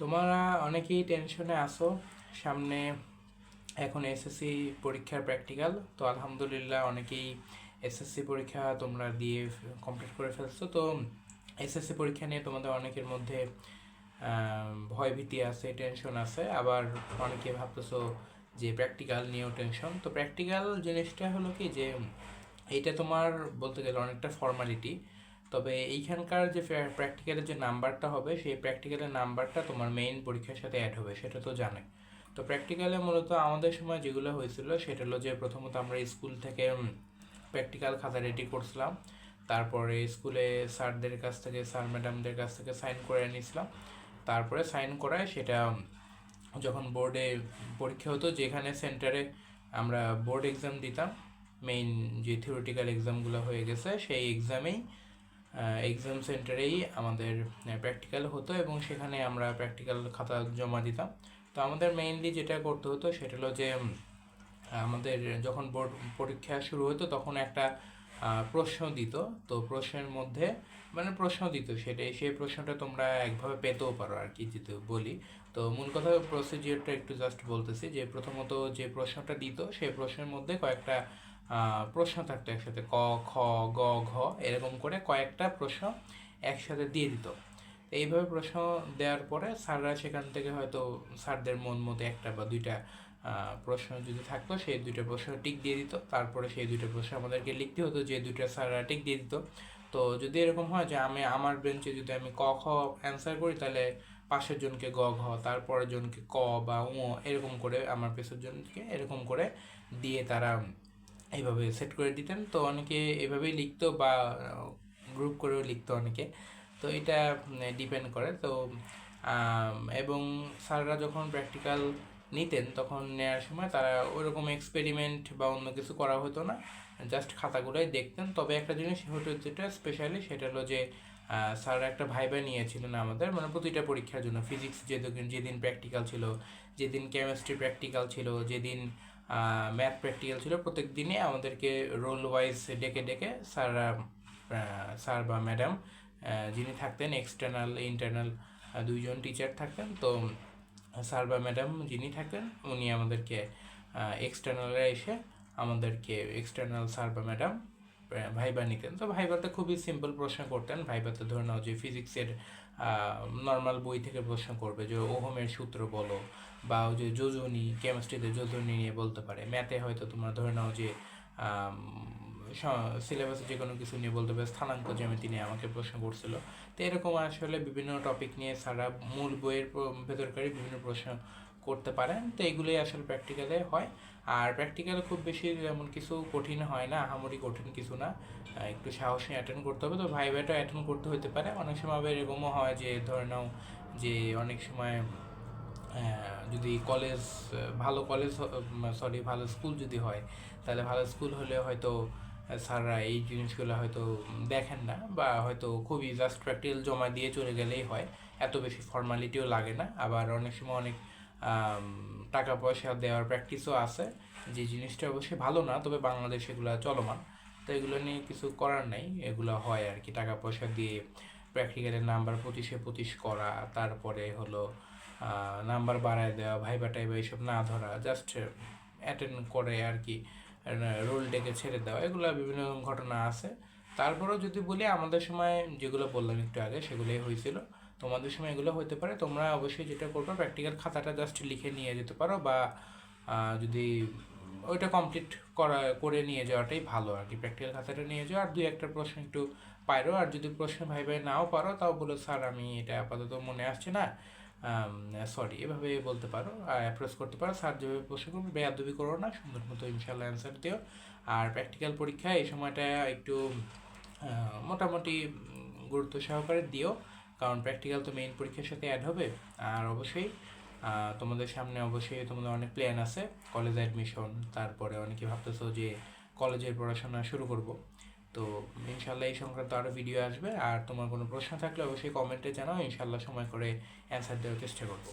তোমরা অনেকেই টেনশনে আসো সামনে এখন এসএসসি পরীক্ষার প্র্যাকটিক্যাল তো আলহামদুলিল্লাহ অনেকেই এসএসসি পরীক্ষা তোমরা দিয়ে কমপ্লিট করে ফেলছো। তো এসএসসি পরীক্ষা নিয়ে তোমাদের অনেকের মধ্যে আহ, ভয়ভীতি আছে টেনশন আছে। আবার অনেকে ভাবতেছো যে প্র্যাকটিক্যাল নিয়েও টেনশন তো প্র্যাকটিক্যাল জিনিসটা হলো কি যে এইটা তোমার বলতে গেলে অনেকটা ফর্মালিটি তবে এইখানকার যে প্র্যাকটিক্যালের যে নাম্বারটা হবে, সেই প্র্যাকটিক্যালের নাম্বারটা তোমার মেইন পরীক্ষার সাথে অ্যাড হবে, সেটা তো জানে তো প্র্যাকটিক্যালে মূলত আমাদের সময় যেগুলো হয়েছিল, সেটা হলো যে প্রথমত আমরা স্কুল থেকে প্র্যাকটিক্যাল খাতা রেডি করছিলাম। তারপরে স্কুলে স্যারদের কাছ থেকে, স্যার ম্যাডামদের কাছ থেকে সাইন করে নিয়েছিলাম। তারপরে সাইন করায় সেটা যখন বোর্ডে পরীক্ষা হতো, যেখানে সেন্টারে আমরা বোর্ড এক্সাম দিতাম মেইন যে থিওরিটিক্যাল এক্সামগুলো হয়ে গেছে, সেই এক্সামেই এক্সাম সেন্টারেই আমাদের প্র্যাকটিক্যাল হতো এবং সেখানে আমরা প্র্যাকটিক্যাল খাতা জমা দিতাম। তো আমাদের মেইনলি যেটা করতে হতো সেটা হলো যে আমাদের যখন বোর্ড, পরীক্ষা শুরু হতো তখন একটা প্রশ্ন দিত। তো প্রশ্নের মধ্যে মানে প্রশ্ন দিত সেটাই সেই প্রশ্নটা তোমরা একভাবে পেতেও পারো আর কি, যদি বলি। তো মূল কথা প্রসিজিওরটা একটু জাস্ট বলতেছি যে প্রথমত যে প্রশ্নটা দিত, সেই প্রশ্নের মধ্যে কয়েকটা প্রশ্ন থাকতো একসাথে ক, খ, গ, ঘ, এরকম করে কয়েকটা প্রশ্ন একসাথে দিয়ে দিত। এইভাবে প্রশ্ন দেওয়ার পরে স্যাররা সেখান থেকে হয়তো স্যারদের মন মতো একটা বা দুইটা প্রশ্ন যদি থাকতো, সেই দুইটা প্রশ্ন টিক দিয়ে দিত। তারপরে সেই দুইটা প্রশ্ন আমাদেরকে লিখতে হতো, যে দুইটা স্যাররা টিক দিয়ে দিত। তো যদি এরকম হয় যে আমি, আমার বেঞ্চে যদি আমি ক, খ অ্যান্সার করি, তাহলে পাশের জনকে গ, ঘ, তারপরের জনকে ক বা উ এরকম করে আমার পেছর জনকে এরকম করে দিয়ে তারা এইভাবে সেট করে দিতেন। তো অনেকে এভাবেই লিখতো বা গ্রুপ করেও লিখতো অনেকে। তো এটা ডিপেন্ড করে। তো এবং স্যাররা যখন প্র্যাকটিক্যাল নিতেন, তখন নেওয়ার সময় তারা ওরকম এক্সপেরিমেন্ট বা অন্য কিছু করা হতো না। জাস্ট খাতাগুলোই দেখতেন। তবে একটা জিনিস হতো যেটা স্পেশালি সেটা হলো যে স্যাররা একটা ভাইবা নিয়েছিলেন আমাদের। মানে প্রতিটা পরীক্ষার জন্য। ফিজিক্স যেদিন যেদিন প্র্যাকটিক্যাল ছিল, যেদিন কেমিস্ট্রি প্র্যাকটিক্যাল ছিল, যেদিন ম্যাথ প্র্যাকটিক্যাল ছিল। প্রত্যেক দিনই আমাদেরকে রোল ওয়াইজ ডেকে ডেকে স্যাররা স্যার বা ম্যাডাম যিনি থাকতেন এক্সটার্নাল ইন্টারনাল দুইজন টিচার থাকতেন। তো স্যার বা ম্যাডাম যিনি থাকতেন, উনি আমাদেরকে এক্সটার্নালে এসে আমাদেরকে এক্সটার্নাল স্যার বা ম্যাডাম ভাইবা নিতেন। তো ভাইবাতে খুবই সিম্পল প্রশ্ন করতেন। ভাইবাতে ধরে নাও যে ফিজিক্সের নর্মাল বই থেকে প্রশ্ন করবে যে ওহমের সূত্র বলো বা ওই যে যোজনী কেমিস্ট্রিতে যোজনী নিয়ে বলতে পারে। ম্যাথে হয়তো তোমরা ধরে নাও যে সিলেবাসে যে কোনো কিছু নিয়ে বলতে পারে, স্থানাঙ্ক জ্যামিতি নিয়ে আমাকে প্রশ্ন করছিল। তো এরকম আসলে বিভিন্ন টপিক নিয়ে সারা মূল বইয়ের ভেতরকারই বিভিন্ন প্রশ্ন করতে পারেন, তো এগুলোই আসলে প্র্যাকটিক্যালে হয়। আর প্র্যাকটিক্যালে খুব বেশি এমন কিছু কঠিন হয় না, আহামরি কঠিন কিছু না। একটু সাহস নিয়ে অ্যাটেন্ড করতে হবে, তো ভাইভাটা অ্যাটেন্ড করতে হতে পারে। অনেক সময় আবার এরকমও হয় যে, ধরে নাও যে, অনেক সময় যদি কলেজ ভালো কলেজ সরি ভালো স্কুল যদি হয়, তাহলে ভালো স্কুল হলে হয়তো স্যাররা এই জিনিসগুলো হয়তো দেখেন না বা হয়তো খুবই জাস্ট প্র্যাকটিক্যাল জমা দিয়ে চলে গেলেই হয়। এত বেশি ফর্মালিটিও লাগে না। আবার অনেক সময় অনেক টাকা পয়সা দেওয়ার প্র্যাকটিসও আছে। যে জিনিসটা অবশ্যই ভালো না, তবে বাংলাদেশে এগুলো চলমান। তো এগুলো নিয়ে কিছু করার নাই। এগুলো হয় আর কি টাকা পয়সা দিয়ে প্র্যাকটিক্যালের নাম্বার পঁচিশে পঁচিশ করা, তারপরে হলো নাম্বার বাড়ায় দেওয়া, ভাইবা টাইবা এইসব না ধরা জাস্ট অ্যাটেন্ড করে আর কি রোল ডেকে ছেড়ে দেওয়া, এগুলো বিভিন্ন ঘটনা আছে। তারপরেও যদি বলি, আমাদের সময় যেগুলো বললাম একটু আগে, সেগুলোই হয়েছিল। তোমাদের সময় এগুলো হতে পারে। তোমরা অবশ্যই যেটা করবে প্র্যাকটিক্যাল খাতাটা জাস্ট লিখে নিয়ে যেতে পারো বা যদি ওইটা কমপ্লিট করা, করে নিয়ে যাওয়াটাই ভালো আর কি। প্র্যাকটিক্যাল খাতাটা নিয়ে যাও। আর দুই একটা প্রশ্ন একটু পারো আর যদি প্রশ্ন ভাই ভাই নাও পারো, তাও বলো, স্যার, আমি এটা আপাতত মনে আসছে না। সরি এভাবে বলতে পারো অ্যাপ্রোচ করতে পারো। স্যার যেভাবে প্রশ্ন করবে, বেয়াদবি করো না, সুন্দর মতো ইনশাল্লাহ অ্যান্সার দিও। আর প্র্যাকটিক্যাল পরীক্ষা এই সময়টা একটু মোটামুটি গুরুত্ব সহকারে দিও। কারণ প্র্যাকটিক্যাল তো মেইন পরীক্ষার সাথে অ্যাড হবে। আর অবশ্যই তোমাদের সামনে অবশ্যই তোমাদের অনেক প্ল্যান আছে কলেজ অ্যাডমিশন তারপরে অনেকে ভাবতেছো যে কলেজের পড়াশোনা শুরু করব। তো ইনশাল্লাহ এই সংক্রান্ত আরও ভিডিও আসবে। আর তোমার কোনো প্রশ্ন থাকলে অবশ্যই কমেন্টে জানাও, ইনশাল্লাহ সময় করে অ্যান্সার দেওয়ার চেষ্টা করব।